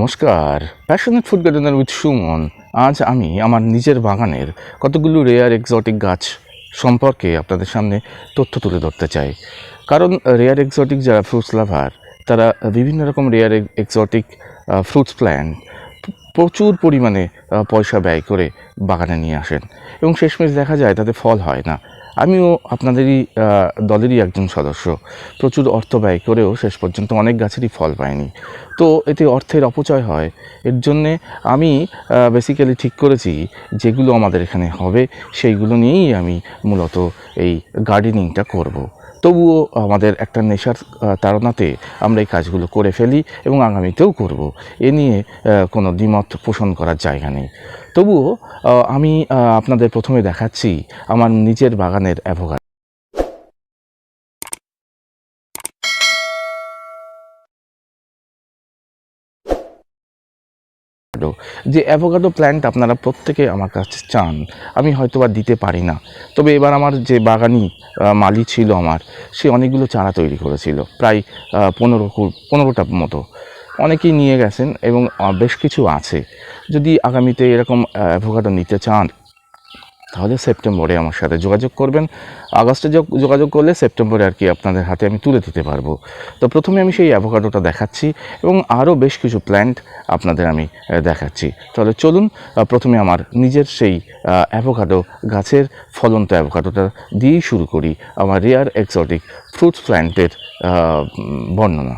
নমস্কার। Passionate food gardener with Suman আজ আমি আমার নিজের বাগানের কতগুলো রেয়ার এক্সোটিক গাছ সম্পর্কে আপনাদের সামনে তথ্য তুলে ধরতে চাই। কারণ রেয়ার এক্সোটিক যারা ফ্রুটস লাভার তারা বিভিন্ন রকম রেয়ার এক্সোটিক ফ্রুটস প্ল্যান্ট প্রচুর পরিমাণে পয়সা ব্যয় করে বাগানে নিয়ে আসেন। এবং শেষমেশ দেখা যায় তাতে ফল হয় না। আমিও আপনাদেরই দলেরই একজন সদস্য। প্রচুর অর্থ ব্যয় করেও শেষ পর্যন্ত অনেক গাছেরই ফল পায়নি তো এতে অর্থের অপচয় হয়। এর জন্যে আমি বেসিক্যালি ঠিক করেছি যেগুলো আমাদের এখানে হবে, সেইগুলো নিয়েই আমি মূলত এই গার্ডেনিংটা করব। তবুও আমাদের একটা নেশার তাড়নাতে আমরা এই কাজগুলো করে ফেলি এবং আগামীতেও করব। এ নিয়ে কোনো দ্বিমত পোষণ করার জায়গা নেই তবুও আমি আপনাদের প্রথমে দেখাচ্ছি আমার নিজের বাগানের অ্যাভোগাড যে অ্যাভোকাডো প্ল্যান্ট আপনারা প্রত্যেকে আমার কাছে চান, আমি হয়তো বা দিতে পারি না। তবে এবার আমার যে বাগানি মালি ছিল আমার, সে অনেকগুলো চারা তৈরি করেছিল, প্রায় পনেরো পনেরোটা মতো। অনেকেই নিয়ে গেছেন এবং বেশ কিছু আছে। যদি আগামীতে এরকম অ্যাভোকাডো নিতে চান তাহলে সেপ্টেম্বরে আমার সাথে যোগাযোগ করবেন। আগস্টে যোগ- যোগাযোগ করলে সেপ্টেম্বরে আর কি আপনাদের হাতে আমি তুলে দিতে পারব। তো প্রথমে আমি সেই অ্যাভোকাডোটা দেখাচ্ছি এবং আরও বেশ কিছু প্ল্যান্ট আপনাদের আমি দেখাচ্ছি। তাহলে চলুন প্রথমে আমার নিজের সেই অ্যাভোকাডো গাছের ফলন্ত অ্যাভোকাডোটা দিয়েই শুরু করি আমার রেয়ার এক্সোটিক ফ্রুটস প্ল্যান্টের বর্ণনা।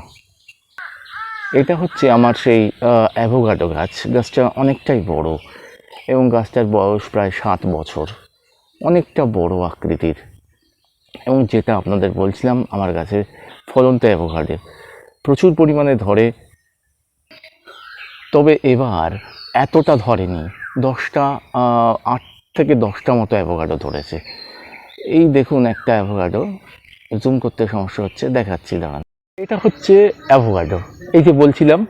এটা হচ্ছে আমার সেই অ্যাভোকাডো গাছ। গাছটা অনেকটাই বড়। এবং গাছটার বয়স প্রায় সাত বছর। অনেকটা বড় আকৃতির। এবং যেটা আপনাদের বলছিলাম, আমার গাছে ফলন্ত অ্যাভোকাডো। প্রচুর পরিমাণে ধরে। তবে এবার এতটা ধরেনি, দশটা আট থেকে দশটা মতো অ্যাভোকাডো ধরেছে। এই দেখুন একটা অ্যাভোকাডো। জুম করতে সমস্যা হচ্ছে, দেখাচ্ছি, দাঁড়ান। এটা হচ্ছে অ্যাভোকাডো। এই যে বলছিলাম,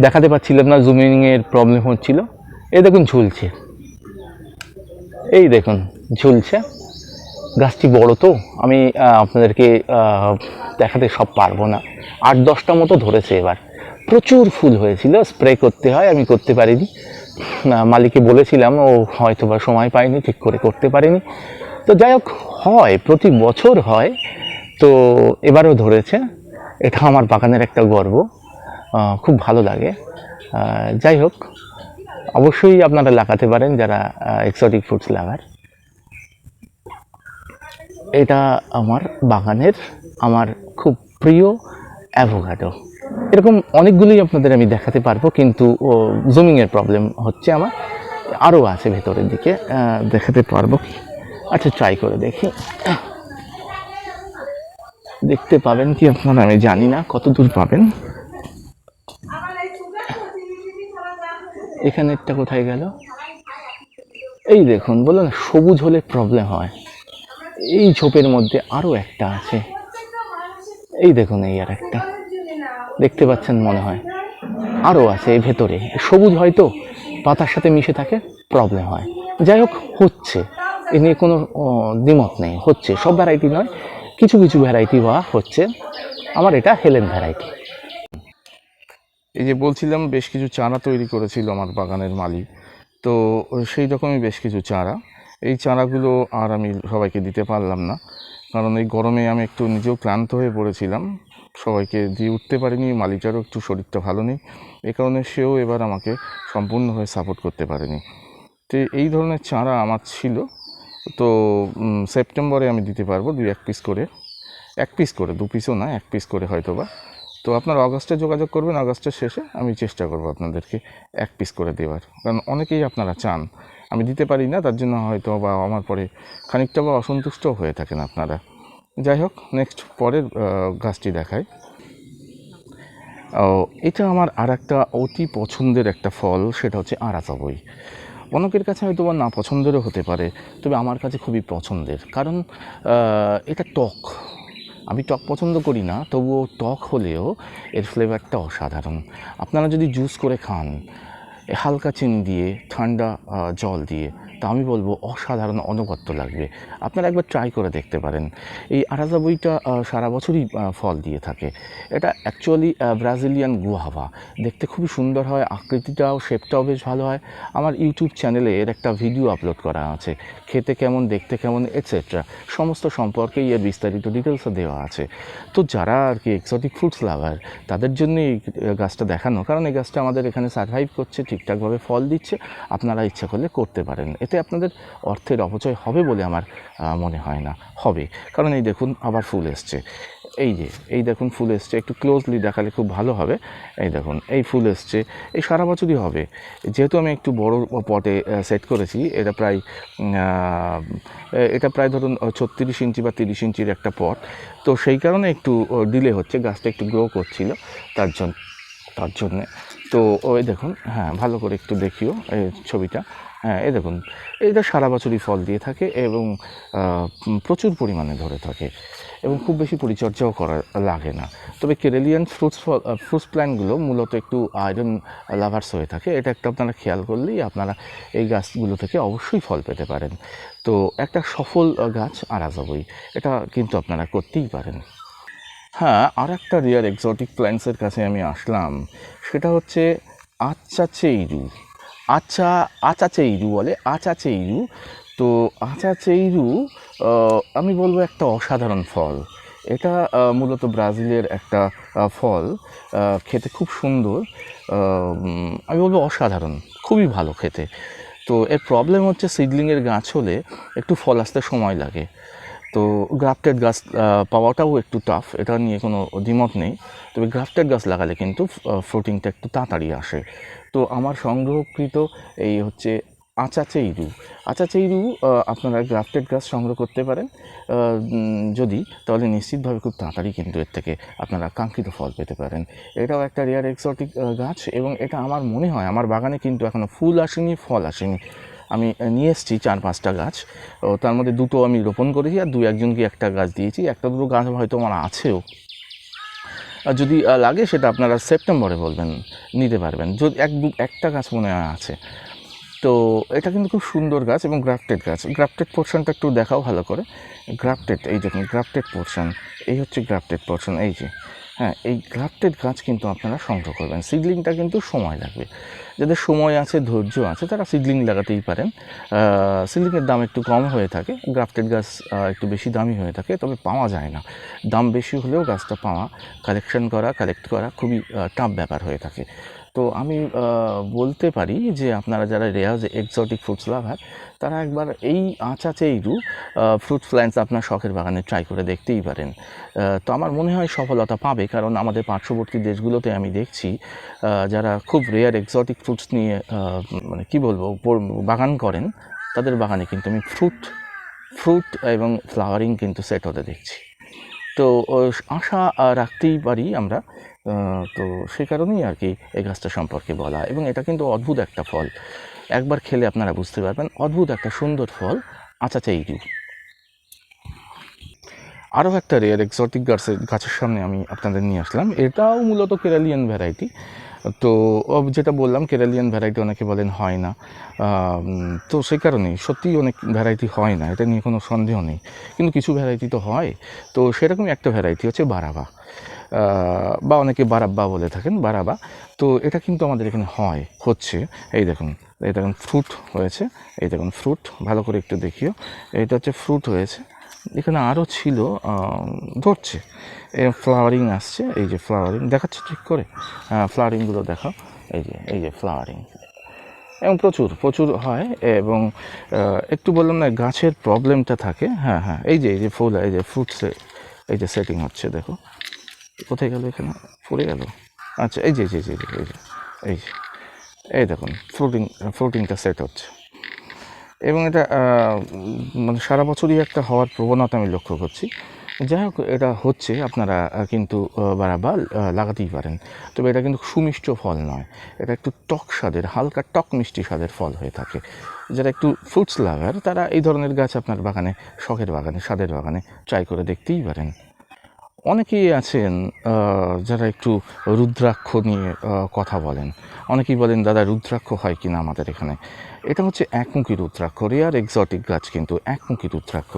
দেখাতে পাচ্ছিলাম না জুমিংয়ের প্রবলেম হচ্ছিল। এই দেখুন ঝুলছে। এই দেখুন ঝুলছে। গাছটি বড় তো আমি আপনাদেরকে দেখাতে সব পারব না। আট দশটা মতো ধরেছে এবার। প্রচুর ফুল হয়েছিল স্প্রে করতে হয় আমি করতে পারিনি। আহ, মালিককে বলেছিলাম ও হয়তো বা সময় পায়নি ঠিক করে করতে পারিনি। তো যাই হোক হয় প্রতি বছর হয়। তো এবারও ধরেছে। এটা আমার বাগানের একটা গর্ব। খুব ভালো লাগে। যাই হোক অবশ্যই আপনারা লাগাতে পারেন যারা এক্সোটিক ফ্রুটস লাগার। এটা আমার বাগানের, আমার খুব প্রিয় অ্যাভোকাডো এরকম অনেকগুলোই আপনাদের আমি দেখাতে পারব, কিন্তু জুমিংয়ের প্রবলেম হচ্ছে আমার। আরও আছে ভেতরের দিকে দেখাতে পারব কি? আচ্ছা ট্রাই করে দেখি। দেখতে পাবেন কি আপনারা, আমি জানি না, কত দূর পাবেন। এখানেরটা কোথায় গেল? এই দেখুন বলল না, সবুজ হলে প্রবলেম হয়। এই ঝোপের মধ্যে আরও একটা আছে। এই দেখুন, এই আর একটা। দেখতে পাচ্ছেন মনে হয়। আরও আছে এই ভেতরে। সবুজ হয়তো পাতার সাথে মিশে থাকে প্রবলেম হয়। যাই হোক, হচ্ছে। এ নিয়ে কোনো দ্বিমত নেই। হচ্ছে, সব ভ্যারাইটি নয়। কিছু কিছু ভ্যারাইটি বা হচ্ছে। আমার এটা হেলেন ভ্যারাইটি এই যে বলছিলাম বেশ কিছু চারা তৈরি করেছিল আমার বাগানের মালি তো সেই রকমই বেশ কিছু চারা। এই চারাগুলো আর আমি সবাইকে দিতে পারলাম না। কারণ এই গরমে আমি একটু নিজেও ক্লান্ত হয়ে পড়েছিলাম। সবাইকে দিয়ে উঠতে পারিনি মালিটারও একটু শরীরটা ভালো নেই। এ কারণে সেও এবার আমাকে সম্পূর্ণভাবে সাপোর্ট করতে পারেনি। তো এই ধরনের চারা আমার ছিল। তো সেপ্টেম্বরে আমি দিতে পারব দুই এক পিস করে। এক পিস করে, দু পিসও না, এক পিস করে হয়তো বা তো আপনারা অগাস্টে যোগাযোগ করবেন আগস্টের শেষে আমি চেষ্টা করব আপনাদেরকে এক পিস করে দেওয়ার। কারণ অনেকেই আপনারা চান। আমি দিতে পারি না তার জন্য হয়তো বা আমার পরে খানিকটা বা অসন্তুষ্ট হয়ে থাকেন আপনারা। যাই হোক নেক্সট পরের গাছটি দেখাই। ও, এটা আমার আর একটা অতি পছন্দের একটা ফল সেটা হচ্ছে আরাতাবই অনেকের কাছে হয়তো বা না পছন্দেরও হতে পারে তবে আমার কাছে খুবই পছন্দের। কারণ এটা টক। আমি টক পছন্দ করি না, তবুও টক হলেও এর ফ্লেভারটা অসাধারণ। আপনারা যদি জুস করে খান হালকা চিনি দিয়ে, ঠান্ডা জল দিয়ে তা আমি বলব অসাধারণ অনবদ্য লাগবে। আপনারা একবার ট্রাই করে দেখতে পারেন। এই আরাজা বইটা সারা বছরই ফল দিয়ে থাকে। এটা অ্যাকচুয়ালি ব্রাজিলিয়ান গুয়াভা দেখতে খুবই সুন্দর হয়, আকৃতিটাও শেপটাও বেশ ভালো হয়। আমার ইউটিউব চ্যানেলে এর একটা ভিডিও আপলোড করা আছে। খেতে কেমন, দেখতে কেমন এটসেট্রা সমস্ত সম্পর্কেই এর বিস্তারিত ডিটেলসও দেওয়া আছে। তো যারা আর কি এক্সোটিক ফ্রুটস লাভার তাদের জন্য এই গাছটা দেখানো। কারণ এই গাছটা আমাদের এখানে সার্ভাইভ করছে, ঠিকঠাকভাবে ফল দিচ্ছে। আপনারা ইচ্ছা করলে করতে পারেন। এতে আপনাদের অর্থের অপচয় হবে বলে আমার মনে হয় না। হবে। কারণ এই দেখুন আবার ফুল এসছে। এই যে, এই দেখুন ফুল এসছে। একটু ক্লোজলি দেখালে খুব ভালো হবে। এই দেখুন, এই ফুল এসছে। এই সারা বছরই হবে। যেহেতু আমি একটু বড় পটে সেট করেছি, এটা প্রায় এটা প্রায় ধরুন ছত্রিশ ইঞ্চি বা তিরিশ ইঞ্চির একটা পট। তো সেই কারণে একটু ডিলে হচ্ছে, গাছটা একটু গ্রো করছিল তার জন্য তার জন্যে। তো ওই দেখুন হ্যাঁ ভালো করে একটু দেখিও, এই ছবিটা। হ্যাঁ এই দেখুন এটা সারা বছরই ফল দিয়ে থাকে এবং প্রচুর পরিমাণে ধরে থাকে এবং খুব বেশি পরিচর্যাও করা লাগে না। তবে কেরেলিয়ান ফ্রুটস ফল ফ্রুটস প্ল্যান্টগুলো মূলত একটু আয়রন লাভার্স হয়ে থাকে। এটা একটা আপনারা খেয়াল করলেই আপনারা এই গাছগুলো থেকে অবশ্যই ফল পেতে পারেন। তো একটা সফল গাছ গাছ আরাজাবই এটা কিন্তু আপনারা করতেই পারেন। হ্যাঁ আর একটা রিয়ার এক্সোটিক প্ল্যান্টসের কাছে আমি আসলাম, সেটা হচ্ছে আচ্ছা চেইরু। আচা চেইরু বলে, আচা চেইরু। তো আচা চেইরু আমি বলব একটা অসাধারণ ফল। এটা মূলত ব্রাজিলের একটা ফল খেতে খুব সুন্দর আমি বলব অসাধারণ, খুবই ভালো খেতে। তো এর প্রবলেম হচ্ছে সিডলিংয়ের গাছ হলে একটু ফল আসতে সময় লাগে। তো গ্রাফটেড গাছ পাওয়াটাও একটু টাফ এটা নিয়ে কোনো দ্বিমত নেই। তবে গ্রাফটেড গাছ লাগালে কিন্তু ফ্রুটিংটা একটু তাড়াতাড়ি আসে। তো আমার সংগ্রহকৃত এই হচ্ছে আচা চেইরু। আচা চেইরু আহ, আপনারা গ্রাফটেড গাছ সংগ্রহ করতে পারেন। যদি তাহলে নিশ্চিতভাবে খুব তাড়াতাড়ি কিন্তু এর থেকে আপনারা কাঙ্ক্ষিত ফল পেতে পারেন। এটাও একটা রেয়ার এক্সোটিক গাছ এবং এটা আমার মনে হয় আমার বাগানে কিন্তু এখনও ফুল আসেনি ফল আসেনি। আমি নিয়ে এসেছি চার পাঁচটা গাছ। তার মধ্যে দুটো আমি রোপণ করেছি আর দু একজনকে একটা গাছ দিয়েছি। একটা দুটো গাছ হয়তো আমার আছেও। যদি লাগে সেটা আপনারা সেপ্টেম্বরে বলবেন, নিতে পারবেন। যদি এক দু, একটা গাছ মনে হয় আছে। তো এটা কিন্তু খুব সুন্দর গাছ এবং গ্রাফটেড গাছ। গ্রাফটেড পোর্শনটা একটু দেখাও ভালো করে। গ্রাফটেড, এই দেখুন, গ্রাফটেড পোর্শন। এই হচ্ছে গ্রাফটেড পোর্শন, এই যে। হ্যাঁ এই গ্রাফটেড গাছ কিন্তু আপনারা সংগ্রহ করবেন। সিডলিংটা কিন্তু সময় লাগবে। যাদের সময় আছে, ধৈর্য আছে, তারা সিডলিং লাগাতেই পারেন। সিডলিংয়ের দাম একটু কম হয়ে থাকে। গ্রাফটেড গাছ একটু বেশি দামি হয়ে থাকে, তবে পাওয়া যায় না। দাম বেশি হলেও গাছটা পাওয়া, কালেকশন করা, কালেক্ট করা খুবই টাফ ব্যাপার হয়ে থাকে। তো আমি বলতে পারি যে আপনারা যারা রেয়াজ এক্সোটিক ফ্রুটস লাভার, তারা একবার এই আঁচা চেইরু ফ্রুট প্ল্যান্টস আপনার শখের বাগানে ট্রাই করে দেখতেই পারেন। তো আমার মনে হয় সফলতা পাবে, কারণ আমাদের পার্শ্ববর্তী দেশগুলোতে আমি দেখছি যারা খুব রেয়ার এক্সোটিক ফ্রুটস নিয়ে মানে কি বলব বাগান করেন, তাদের বাগানে কিন্তু আমি ফ্রুট ফ্রুট এবং ফ্লাওয়ারিং কিন্তু সেট হতে দেখছি। তো আশা রাখতেই পারি আমরা তো সে কারণেই আর কি এই গাছটা সম্পর্কে বলা। এবং এটা কিন্তু অদ্ভুত একটা ফল। একবার খেলে আপনারা বুঝতে পারবেন, অদ্ভুত একটা সুন্দর ফল আচা চেইরি আরও একটা রেয়ার এক্সোটিক গাছের গাছের সামনে আমি আপনাদের নিয়ে আসলাম। এটাও মূলত কেরালিয়ান ভ্যারাইটি তো যেটা বললাম, কেরালিয়ান ভ্যারাইটি অনেকে বলেন হয় না। তো সেই কারণেই সত্যিই অনেক ভ্যারাইটি হয় না, এটা নিয়ে কোনো সন্দেহ নেই। কিন্তু কিছু ভ্যারাইটি তো হয়। তো সেরকমই একটা ভ্যারাইটি হচ্ছে বারাবা। বা অনেকে বারাব্বা বলে থাকেন বারাবা তো এটা কিন্তু আমাদের এখানে হয়, হচ্ছে। এই দেখুন এই দেখুন ফ্রুট হয়েছে। এই দেখুন ফ্রুট ভালো করে একটু দেখিও। এটা হচ্ছে ফ্রুট হয়েছে। এখানে আরও ছিল ধরছে। ফ্লাওয়ারিং আসছে, এই যে ফ্লাওয়ারিং দেখাচ্ছে ঠিক করে? হ্যাঁ ফ্লাওয়ারিংগুলো দেখাও। এই যে এই যে ফ্লাওয়ারিং এবং প্রচুর প্রচুর হয় এবং একটু বললাম না, গাছের প্রবলেমটা থাকে। হ্যাঁ হ্যাঁ এই যে এই যে ফুল, এই যে ফ্রুটসে এই যে সেটিং হচ্ছে, দেখো। কোথায় গেল এখানে? পড়ে গেল। আচ্ছা এই যে এই যে এই যে এই যে এই যে এই দেখুন ফ্রুটিং ফ্রুটিংটা সেট হচ্ছে। এবং এটা মানে সারা বছরই একটা হওয়ার প্রবণতা আমি লক্ষ্য করছি। যাই হোক এটা হচ্ছে আপনারা কিন্তু বারাবার লাগাতেই পারেন। তবে এটা কিন্তু সুমিষ্ট ফল নয়। এটা একটু টক স্বাদের হালকা টক মিষ্টি স্বাদের ফল হয়ে থাকে। যারা একটু ফ্রুটস লাভার তারা এই ধরনের গাছ আপনার বাগানে শখের বাগানে স্বাদের বাগানে ট্রাই করে দেখতেই পারেন। অনেকেই আছেন যারা একটু রুদ্রাক্ষ নিয়ে কথা বলেন। অনেকেই বলেন, দাদা, রুদ্রাক্ষ হয় কিনা আমাদের এখানে? এটা হচ্ছে একমুখী রুদ্রাক্ষ রেয়ার এক্সটিক গাছ কিন্তু একমুখী রুদ্রাক্ষ।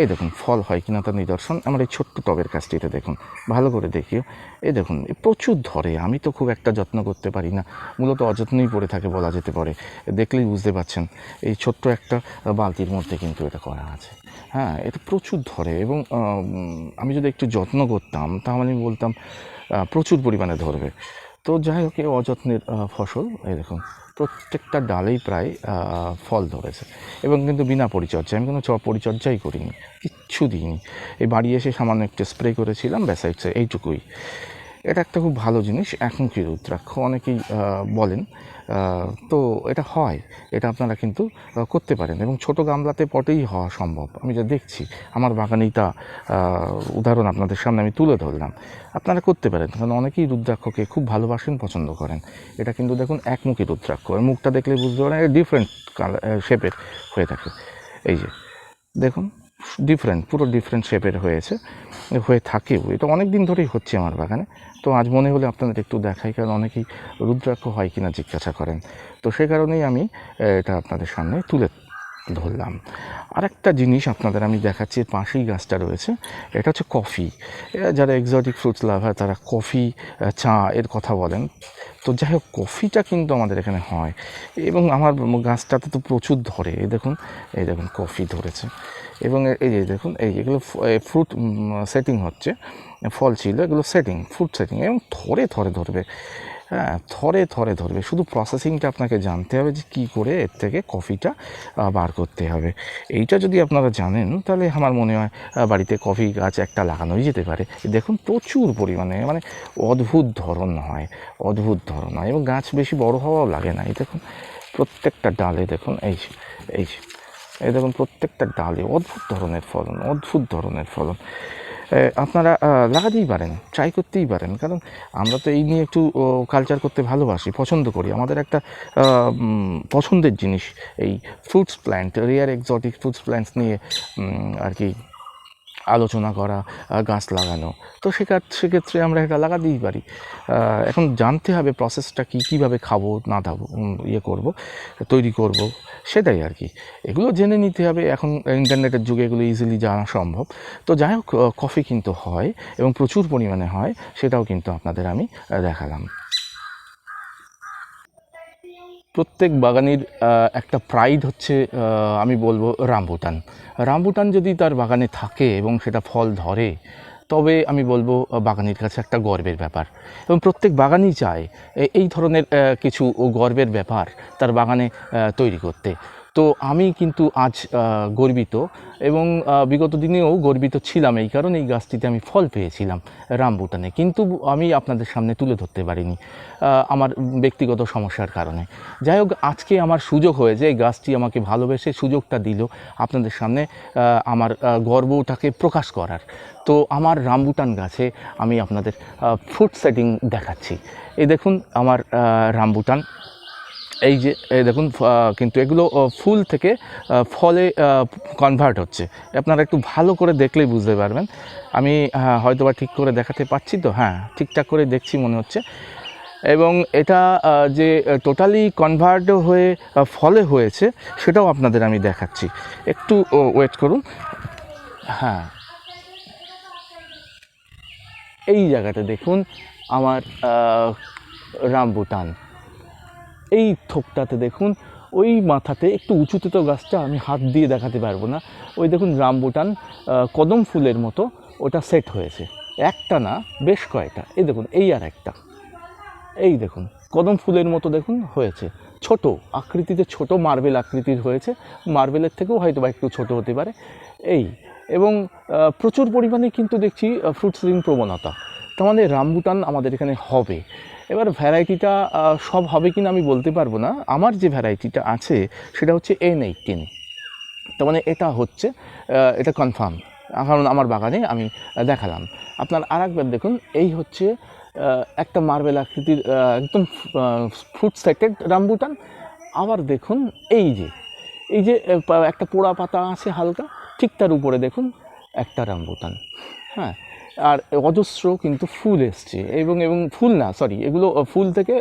এই দেখুন, ফল হয় কিনা তার নিদর্শন, আমার এই ছোট্ট টবের কাছটিতে দেখুন। ভালো করে দেখিও। এই দেখুন প্রচুর ধরে, আমি তো খুব একটা যত্ন করতে পারি না। মূলত অযত্নই পড়ে থাকে বলা যেতে পারে। দেখলেই বুঝতে পারছেন, এই ছোট্ট একটা বালতির মধ্যে কিন্তু এটা করা আছে। হ্যাঁ এটা প্রচুর ধরে এবং আমি যদি একটু যত্ন করতাম, তাহলে আমি বলতাম প্রচুর পরিমাণে ধরবে। তো যাই হোক এই অযত্নের ফসল এরকম প্রত্যেকটা ডালেই প্রায় ফল ধরেছে এবং কিন্তু বিনা পরিচর্যায়, আমি কোনো পরিচর্যাই করিনি, কিচ্ছু দিইনি। এই বাড়ি এসে সামান্য একটু স্প্রে করেছিলাম ব্যাসাইডসে এইটুকুই। এটা একটা খুব ভালো জিনিস, এখন কি রুদ্রাক্ষ অনেকেই বলেন তো এটা হয়, এটা আপনারা কিন্তু করতে পারেন এবং ছোট গামলাতে পটেই হওয়া সম্ভব। আমি যা দেখছি, আমার বাগানেই তা উদাহরণ আপনাদের সামনে আমি তুলে ধরলাম। আপনারা করতে পারেন, কারণ অনেকেই রুদ্রাক্ষকে খুব ভালোবাসেন, পছন্দ করেন। এটা কিন্তু দেখুন একমুখী রুদ্রাক্ষ মুখটা দেখলে বুঝতে পারেন ডিফারেন্ট কালার শেপের হয়ে থাকে। এই যে, দেখুন ডিফারেন্ট পুরো ডিফারেন্ট শেপের হয়েছে, হয়ে থাকেও। এটা অনেক দিন ধরেই হচ্ছে আমার বাগানে। তো আজ মনে হলে আপনাদের একটু দেখাই, কারণ অনেকেই রুদ্রাক্ষ হয় কিনা জিজ্ঞাসা করেন। তো সেই কারণেই আমি এটা আপনাদের সামনে তুলে ধরলাম। আরেকটা জিনিস আপনাদের আমি দেখাচ্ছি পাশেই গাছটা রয়েছে, এটা হচ্ছে কফি। যারা এক্সোটিক ফ্রুটস লাভার তারা কফি চা এর কথা বলেন। তো যাই হোক, কফিটা কিন্তু আমাদের এখানে হয়। এবং আমার গাছটাতে তো প্রচুর ধরে, এই দেখুন এই দেখুন, কফি ধরেছে। এবং এই যে দেখুন, এই যেগুলো ফ্রুট সেটিং হচ্ছে, ফল ছিল, এগুলো সেটিং ফ্রুট সেটিং এবং থরে থরে ধরবে। হ্যাঁ থরে থরে ধরবে। শুধু প্রসেসিংটা আপনাকে জানতে হবে যে কী করে এর থেকে কফিটা বার করতে হবে। এইটা যদি আপনারা জানেন, তাহলে আমার মনে হয় বাড়িতে কফি গাছ একটা লাগানোই যেতে পারে। দেখুন, প্রচুর পরিমাণে মানে অদ্ভুত ধরন হয়, অদ্ভুত ধরন হয় এবং গাছ বেশি বড় হওয়াও লাগে না। এই দেখুন, প্রত্যেকটা ডালে দেখুন, এই এই এই দেখুন, প্রত্যেকটা ডালে অদ্ভুত ধরনের ফলন, অদ্ভুত ধরনের ফলন। আপনারা লাগাতেই পারেন ট্রাই করতেই পারেন। কারণ আমরা তো এই নিয়ে একটু কালচার করতে ভালোবাসি পছন্দ করি। আমাদের একটা পছন্দের জিনিস এই fruits plant rare exotic fruits plants নিয়ে আর কি আলোচনা করা গাছ লাগানো। তো সেক্ষেত্রে সেক্ষেত্রে আমরা এটা লাগাতেই পারি। এখন জানতে হবে প্রসেসটা কী কীভাবে খাব না উম, ইয়ে করব তৈরি করব। সেটাই আর কি। এগুলো জেনে নিতে হবে। এখন ইন্টারনেটের যুগে এগুলো ইজিলি জানা সম্ভব। তো যাই হোক কফি কিন্তু হয় এবং প্রচুর পরিমাণে হয়, সেটাও কিন্তু আপনাদের আমি দেখালাম। প্রত্যেক বাগানের একটা প্রাইড হচ্ছে আমি বলব রামবুটান রামবুটান যদি তার বাগানে থাকে এবং সেটা ফল ধরে তবে আমি বলব বাগানের কাছে একটা গর্বের ব্যাপার। এবং প্রত্যেক বাগানই চায় এই ধরনের কিছু গর্বের ব্যাপার তার বাগানে তৈরি করতে। তো আমি কিন্তু আজ গর্বিত এবং বিগত দিনেও গর্বিত ছিলাম এই কারণে এই গাছটিতে আমি ফল পেয়েছিলাম রামবুটানে। কিন্তু আমি আপনাদের সামনে তুলে ধরতে পারিনি আমার ব্যক্তিগত সমস্যার কারণে। যাই হোক, আজকে আমার সুযোগ হয়েছে, এই গাছটি আমাকে ভালোবেসে সুযোগটা দিল আপনাদের সামনে আমার গর্বটাকে প্রকাশ করার। তো আমার রামবুটান গাছে আমি আপনাদের ফুড সেটিং দেখাচ্ছি। এই দেখুন, আমার রামবুটান। এই যে দেখুন কিন্তু এগুলো ফুল থেকে ফলে কনভার্ট হচ্ছে। আপনারা একটু ভালো করে দেখলেই বুঝতে পারবেন। আমি আহ, হয়তো বা ঠিক করে দেখাতে পাচ্ছি তো? হ্যাঁ ঠিকঠাক করে দেখছি মনে হচ্ছে। এবং এটা যে টোটালি কনভার্ট হয়ে ফলে হয়েছে সেটাও আপনাদের আমি দেখাচ্ছি। একটু ওয়েট করুন। হ্যাঁ। এই জায়গাটা দেখুন আমার রামবুটান। এই থোকটাতে দেখুন, ওই মাথাতে একটু উঁচুতে তো গাছটা আমি হাত দিয়ে দেখাতে পারব না। ওই দেখুন রামবুটান কদম ফুলের মতো ওটা সেট হয়েছে। একটা না, বেশ কয়েকটা এই দেখুন, এই আর একটা। এই দেখুন, কদম ফুলের মতো দেখুন হয়েছে। ছোট, আকৃতিতে ছোট মার্বেল আকৃতির হয়েছে। মার্বেলের থেকেও হয়তো বা একটু ছোট হতে পারে। এই, এবং প্রচুর পরিমাণে কিন্তু দেখছি ফ্রুট সিলিং প্রবণতা। তার মানে রামবুটান আমাদের এখানে হবে। এবার ভ্যারাইটিটা সব হবে কিনা আমি বলতে পারব না। আমার যে ভ্যারাইটিটা আছে, সেটা হচ্ছে এন এইটিন তার মানে এটা হচ্ছে এটা কনফার্ম কারণ আমার বাগানে আমি দেখালাম। আপনার আর একবার দেখুন, এই হচ্ছে একটা মার্বেল আকৃতির একদম ফুড সেটেড রামবুটান। আবার দেখুন, এই যে এই যে একটা পোড়া পাতা আছে হালকা, ঠিক তার উপরে দেখুন, একটা রামবুটান। হ্যাঁ আর অজস্র কিন্তু ফুল এসছে। এবং এবং ফুল না সরি এগুলো ফুল থেকে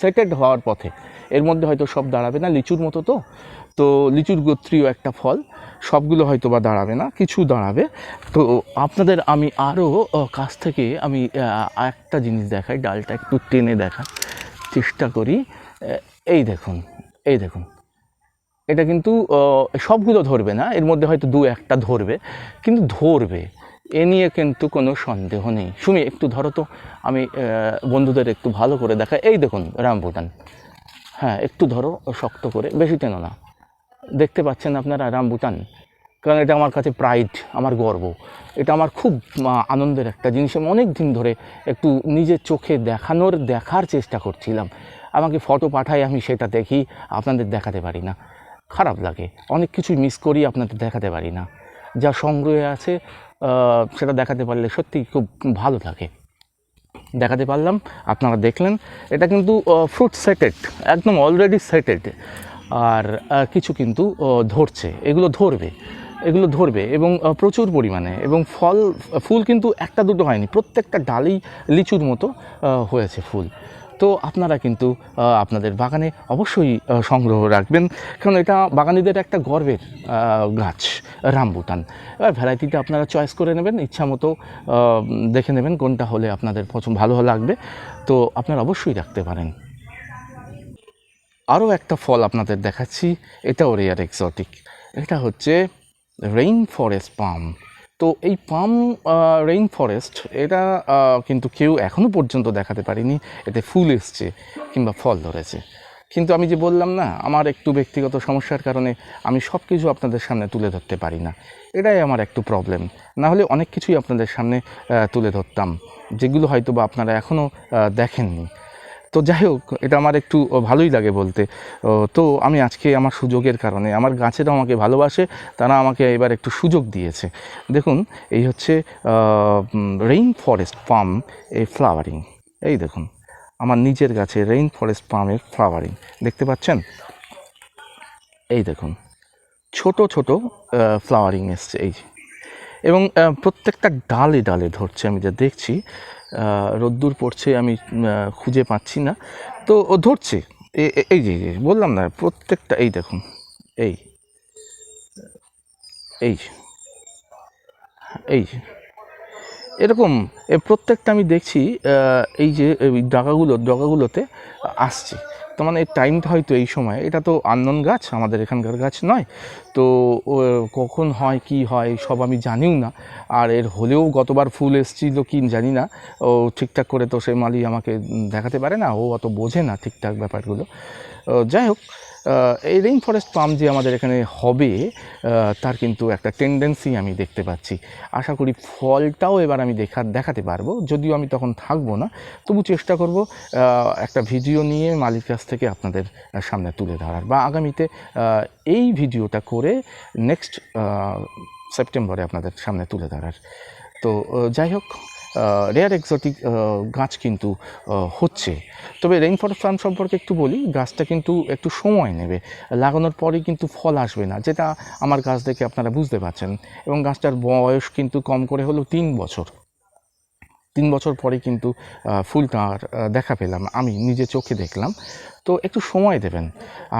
সেটেড হওয়ার পথে। এর মধ্যে হয়তো সব দাঁড়াবে না, লিচুর মতো তো। তো লিচুর গোত্রীয় একটা ফল, সবগুলো হয়তো বা দাঁড়াবে না, কিছু দাঁড়াবে। তো আপনাদের আমি আরও কাছ থেকে আমি একটা জিনিস দেখাই, ডালটা একটু টেনে দেখার চেষ্টা করি। এই দেখুন এই দেখুন। এটা কিন্তু সবগুলো ধরবে না, এর মধ্যে হয়তো দু একটা ধরবে, কিন্তু ধরবে। এ নিয়ে কিন্তু কোনো সন্দেহ নেই। সুমি, একটু ধরো তো, আমি বন্ধুদের একটু ভালো করে দেখাই। এই দেখুন রামভুটান হ্যাঁ একটু ধরো, শক্ত করে, বেশি টেনো না। দেখতে পাচ্ছেন আপনারা রামভুটান কারণ এটা আমার কাছে প্রাইড আমার গর্ব। এটা আমার খুব আনন্দের একটা জিনিস। আমি অনেক দিন ধরে একটু নিজের চোখে দেখানোর, দেখার চেষ্টা করছিলাম। আমাকে ফটো পাঠায়, আমি সেটা দেখি, আপনাদের দেখাতে পারি না। খারাপ লাগে। অনেক কিছুই মিস করি, আপনাদের দেখাতে পারি না। যা সংগ্রহে আছে সেটা দেখাতে পারলে সত্যি খুব ভালো থাকে। দেখাতে পারলাম, আপনারা দেখলেন। এটা কিন্তু ফ্রুট সেটেড একদম অলরেডি সেটেড আর কিছু কিন্তু ধরছে, এগুলো ধরবে এগুলো ধরবে এবং প্রচুর পরিমাণে এবং ফল, ফুল কিন্তু একটা দুটো হয়নি, প্রত্যেকটা ডালেই লিচুর মতো হয়েছে ফুল। তো আপনারা কিন্তু আপনাদের বাগানে অবশ্যই সংগ্রহ রাখবেন। কারণ এটা বাগানিদের একটা গর্বের গাছ, রামবুটান। এবার ভ্যারাইটিটা আপনারা চয়েস করে নেবেন, ইচ্ছা মতো দেখে নেবেন কোনটা হলে আপনাদের পছন্দ, ভালো লাগবে। তো আপনারা অবশ্যই রাখতে পারেন। আরও একটা ফল আপনাদের দেখাচ্ছি, এটাও রেয়ার এক্সোটিক। এটা হচ্ছে রেইন ফরেস্ট পাম। তো এই পাম রেইন ফরেস্ট এটা কিন্তু কেউ এখনও পর্যন্ত দেখাতে পারিনি। এতে ফুল এসছে কিংবা ফল ধরেছে। কিন্তু আমি যে বললাম না, আমার একটু ব্যক্তিগত সমস্যার কারণে আমি সব কিছু আপনাদের সামনে তুলে ধরতে পারি না। এটাই আমার একটু প্রবলেম না হলে অনেক কিছুই আপনাদের সামনে তুলে ধরতাম, যেগুলো হয়তো বা আপনারা এখনও দেখেননি। তো যাই হোক, এটা আমার একটু ভালোই লাগে বলতে। তো আমি আজকে আমার সুযোগের কারণে, আমার গাছেরা আমাকে ভালোবাসে, তারা আমাকে এবার একটু সুযোগ দিয়েছে। দেখুন, এই হচ্ছে রেইন ফরেস্ট পাম এই ফ্লাওয়ারিং এই দেখুন, আমার নিজের গাছে রেইন ফরেস্ট পামের ফ্লাওয়ারিং দেখতে পাচ্ছেন? এই দেখুন, ছোট ছোট ফ্লাওয়ারিং এসছে, এই। এবং প্রত্যেকটা ডালে ডালে ধরছে, আমি যা দেখছি রোদ্দুর পড়ছে, আমি খুঁজে পাচ্ছি না তো ও ধরছে এই যে বললাম না, প্রত্যেকটা, এই দেখুন, এই এই এই। এরকম, এ প্রত্যেকটা আমি দেখছি এই যে ডাকাগুলো, ডগাগুলোতে আসছে তো মানে টাইমটা হয়তো এই সময়। এটা তো আন্দন গাছ, আমাদের এখানকার গাছ নয়। তো কখন হয়, কি হয়, সব আমি জানিও না। আর এর হলেও গতবার ফুল এসেছিল কি জানি না। ও ঠিকঠাক করে তো সে মালি আমাকে দেখাতে পারে না, ও অত বোঝে না ঠিকঠাক ব্যাপারগুলো। যাই হোক এই রেইন ফরেস্ট পাম যে আমাদের এখানে হবে তার কিন্তু একটা টেন্ডেন্সি আমি দেখতে পাচ্ছি। আশা করি ফলটাও এবার আমি দেখা, দেখাতে পারব। যদিও আমি তখন থাকব না, তবু চেষ্টা করব একটা ভিডিও নিয়ে মালিক কাছ থেকে আপনাদের সামনে তুলে ধরার। বা আগামীতে এই ভিডিওটা করে নেক্সট সেপ্টেম্বরে আপনাদের সামনে তুলে ধরার। তো যাই হোক রেয়ার এক্সোটিক গাছ কিন্তু হচ্ছে। তবে রেইন ফরেস্ট ফার্ম সম্পর্কে একটু বলি গাছটা কিন্তু একটু সময় নেবে। লাগানোর পরে কিন্তু ফল আসবে না যেটা আমার গাছ দেখে আপনারা বুঝতে পারছেন। এবং গাছটার বয়স কিন্তু কম করে হলেও তিন বছর। তিন বছর পরে কিন্তু আহ, ফুলটার দেখা পেলাম। আমি নিজে চোখে দেখলাম। তো একটু সময় দেবেন।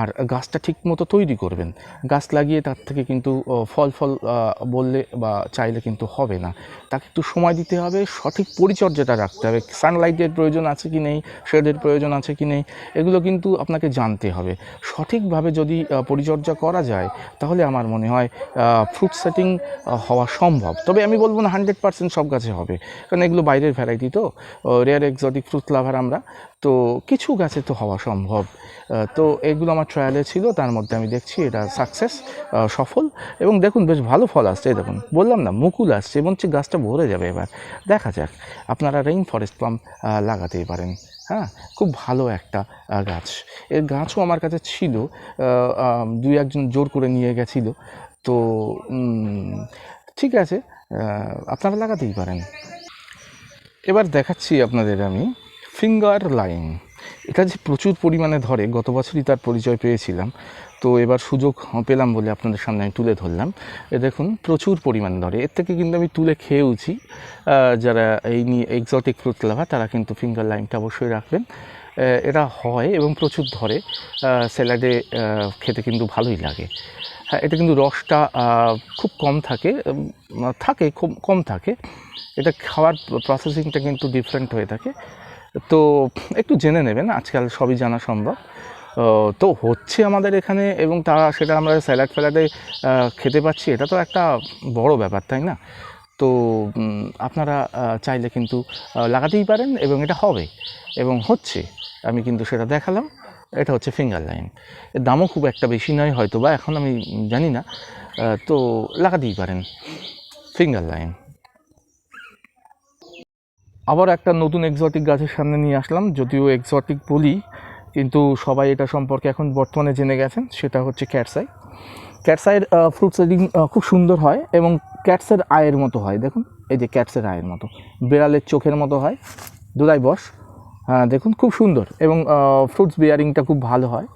আর গাছটা ঠিক মতো তৈরি করবেন। গাছ লাগিয়ে তার থেকে কিন্তু ফল ফল বললে বা চাইলে কিন্তু হবে না। তাকে একটু সময় দিতে হবে। সঠিক পরিচর্যাটা রাখতে হবে। সানলাইটের প্রয়োজন আছে কি নেই? শেডের প্রয়োজন আছে কি নেই? এগুলো কিন্তু আপনাকে জানতে হবে। সঠিকভাবে যদি পরিচর্যা করা যায়, তাহলে আমার মনে হয় ফ্রুট সেটিং হওয়া সম্ভব। তবে আমি বলব না হান্ড্রেড পার্সেন্ট সব গাছে হবে। কারণ এগুলো বাইরের ভ্যারাইটি তো। রেয়ার এক্সোটিক ফ্রুট লাভার আমরা। তো কিছু গাছে তো হওয়া সম্ভব। তো এগুলো আমার ট্রায়ালে ছিল, তার মধ্যে আমি দেখছি এটা সাকসেস সফল এবং দেখুন বেশ ভালো ফল আসছে দেখুন। বললাম না, মুকুল আসছে, এবং হচ্ছে গাছটা ভরে যাবে এবার। দেখা যাক, আপনারা রেইন ফরেস্ট পাম্প লাগাতেই পারেন। হ্যাঁ খুব ভালো একটা গাছ। এর গাছও আমার কাছে ছিল দুই একজন জোর করে নিয়ে গেছিল। তো ঠিক আছে আপনারা লাগাতেই পারেন। এবার দেখাচ্ছি আপনাদের আমি ফিঙ্গার লাইন এটা যে প্রচুর পরিমাণে ধরে, গত বছরই তার পরিচয় পেয়েছিলাম। তো এবার সুযোগ পেলাম বলে আপনাদের সামনে আমি তুলে ধরলাম। এ দেখুন, প্রচুর পরিমাণ ধরে। এর থেকে কিন্তু আমি তুলে খেয়েওছি। যারা এই নিয়ে এক্সটিক ফ্রুট লাভার তারা কিন্তু ফিঙ্গার লাইনটা অবশ্যই রাখবেন। এরা হয় এবং প্রচুর ধরে। স্যালাডে খেতে কিন্তু ভালোই লাগে। হ্যাঁ এটা কিন্তু রসটা খুব কম থাকে। থাকে, খুব কম থাকে। এটা খাওয়ার প্রসেসিংটা কিন্তু ডিফারেন্ট হয়ে থাকে। তো একটু জেনে নেবেন, আজকাল সবই জানা সম্ভব। তো হচ্ছে আমাদের এখানে এবং তা সেটা আমরা স্যালাড ফ্যালাডে খেতে পাচ্ছি, এটা তো একটা বড় ব্যাপার, তাই না? তো আপনারা চাইলে কিন্তু লাগাতেই পারেন এবং এটা হবে। এবং হচ্ছে, আমি কিন্তু সেটা দেখালাম, এটা হচ্ছে ফিঙ্গার লাইন। এর দামও খুব একটা বেশি নয় হয়তো বা এখন আমি জানি না। তো লাগাতেই পারেন, ফিঙ্গার লাইন। আবার একটা নতুন এক্সোটিক গাছের সামনে নিয়ে আসলাম, যদিও এক্সোটিক বলি, কিন্তু সবাই এটা সম্পর্কে এখন বর্তমানে জেনে গেছেন, সেটা হচ্ছে ক্যাটসাই ক্যাটসাইয়ের ফ্রুট সেডিং খুব সুন্দর হয় এবং ক্যাটসের আয়ের মতো হয়। দেখুন, এই যে ক্যাটসের আয়ের মতো, বেড়ালের চোখের মতো হয়, দুলাই বস। হ্যাঁ দেখুন, খুব সুন্দর এবং ফ্রুটস বিয়ারিংটা খুব ভালো হয়।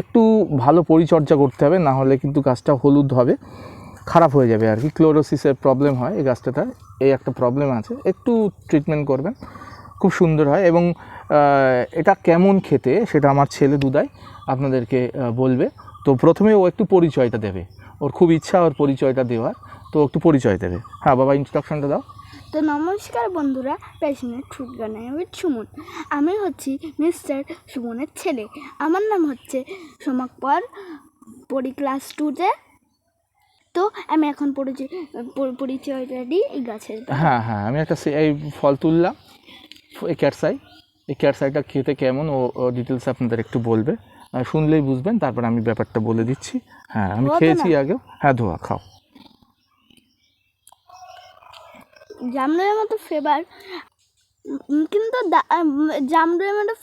একটু ভালো পরিচর্যা করতে হবে, না হলে কিন্তু গাছটা হলুদ হবে। খারাপ হয়ে যাবে আর কি। ক্লোরোসিসের প্রবলেম হয় এই গাছটাতে এই একটা প্রবলেম আছে। একটু ট্রিটমেন্ট করবেন। খুব সুন্দর হয় এবং এটা কেমন খেতে সেটা আমার ছেলে দুদাই আপনাদেরকে বলবে। তো প্রথমে ও একটু পরিচয়টা দেবে। ওর খুব ইচ্ছা ওর পরিচয়টা দেওয়ার। তো একটু পরিচয় দেবে। হ্যাঁ বাবা ইন্ট্রোডাকশনটা দাও। তো নমস্কার বন্ধুরা, প্যাশনেট ফুড গানে উইথ সুমন। আমি হচ্ছি মিস্টার সুমনের ছেলে। আমার নাম হচ্ছে সোমাক পর পড়ি ক্লাস টুতে তো আমি এখন পরিচয় পরি- পরিচয়টা দিই এই গাছের হ্যাঁ হ্যাঁ আমি একটা এই ফল তুললাম এই ক্যাটসাই এই ক্যাটসাইটা খেতে কেমন ও ডিটেলস আপনাদের একটু বলবে। শুনলেই বুঝবেন তারপর আমি ব্যাপারটা বলে দিচ্ছি। হ্যাঁ আমি খেয়েছি না? আগেও। হ্যাঁ ধোয়া খাও। জামরুলের মতো ফ্লেভার কিন্তু জামরুলের মতো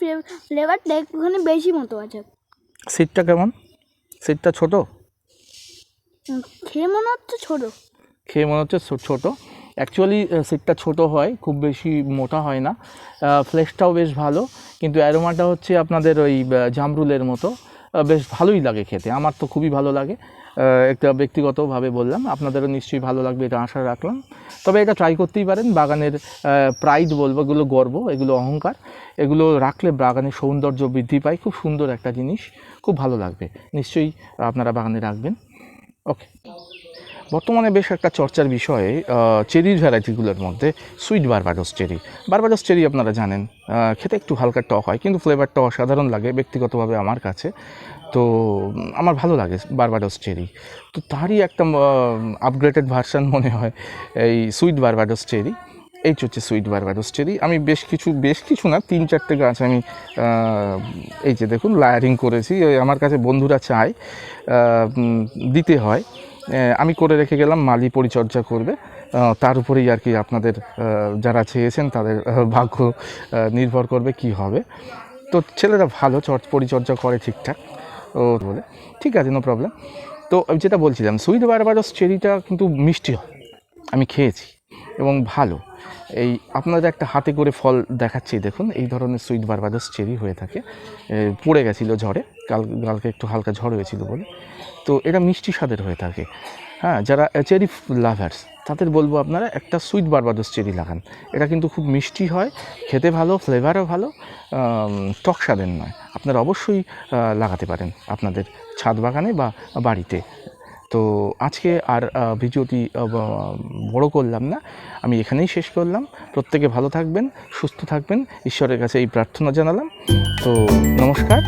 ফ্লেভারটা একটুখানি বেশি মতো আছে। সিটটা কেমন? সিটটা ছোট? খেয়ে মনে হচ্ছে ছোটো। খেয়ে মনে হচ্ছে ছোট। অ্যাকচুয়ালি সিটটা ছোট হয়, খুব বেশি মোটা হয় না। ফ্লেশটাও বেশ ভালো, কিন্তু অ্যারোমাটা হচ্ছে আপনাদের ওই জামরুলের মতো। বেশ ভালোই লাগে খেতে, আমার তো খুবই ভালো লাগে। একটা ব্যক্তিগতভাবে বললাম, আপনাদেরও নিশ্চয়ই ভালো লাগবে, এটা আশা রাখলাম। তবে এটা ট্রাই করতেই পারেন, বাগানের প্রাইড বলব, এগুলো গর্ব, এগুলো অহংকার। এগুলো রাখলে বাগানের সৌন্দর্য বৃদ্ধি পায়, খুব সুন্দর একটা জিনিস, খুব ভালো লাগবে। নিশ্চয়ই আপনারা বাগানে রাখবেন। ওকে বর্তমানে বেশ একটা চর্চার বিষয়ে চেরির ভ্যারাইটিগুলোর মধ্যে sweet Barbados cherry. Barbados cherry আপনারা জানেন খেতে একটু হালকা টক হয়, কিন্তু ফ্লেভারটা অসাধারণ লাগে ব্যক্তিগতভাবে আমার কাছে। তো আমার ভালো লাগে বারবাডোস চেরি। তো তারই একটা আপগ্রেডেড ভার্সান মনে হয় এই সুইট বারবাডোস চেরি। এই হচ্ছে সুইট বারবাডোস চেরি আমি বেশ কিছু বেশ কিছু না, তিন চারটে গাছ আমি এই যে দেখুন লায়ারিং করেছি। ওই আমার কাছে বন্ধুরা চায় দিতে হয়। আমি করে রেখে গেলাম, মালি পরিচর্যা করবে। তার উপরেই আর কি আপনাদের যারা চেয়েছেন, তাদের ভাগ্য নির্ভর করবে কি হবে। তো ছেলেরা ভালো চর্চ পরিচর্যা করে ঠিকঠাক, ও বলে, ঠিক আছে নো প্রবলেম তো আমি যেটা বলছিলাম, সুইট বারবারস চেরিটা কিন্তু মিষ্টি হয়। আমি খেয়েছি এবং ভালো। এই আপনাদের একটা হাতে করে ফল দেখাচ্ছি, দেখুন। এই ধরনের সুইট বারবারস চেরি হয়ে থাকে। পড়ে গেছিল ঝড়ে। কাল, কালকে একটু হালকা ঝড় হয়েছিল বলে। তো এটা মিষ্টি স্বাদের হয়ে থাকে। হ্যাঁ যারা চেরি লাভার্স, তাদের বলব আপনারা একটা সুইট বারবাডোস চেরি লাগান। এটা কিন্তু খুব মিষ্টি হয়, খেতে ভালো, ফ্লেভারও ভালো টক স্বাদের নয়। আপনারা অবশ্যই লাগাতে পারেন আপনাদের ছাদ বাগানে বা বাড়িতে। তো আজকে আর ভিডিওটি বড় করলাম না। আমি এখানেই শেষ করলাম। প্রত্যেকে ভালো থাকবেন, সুস্থ থাকবেন। ঈশ্বরের কাছে এই প্রার্থনা জানালাম। তো নমস্কার।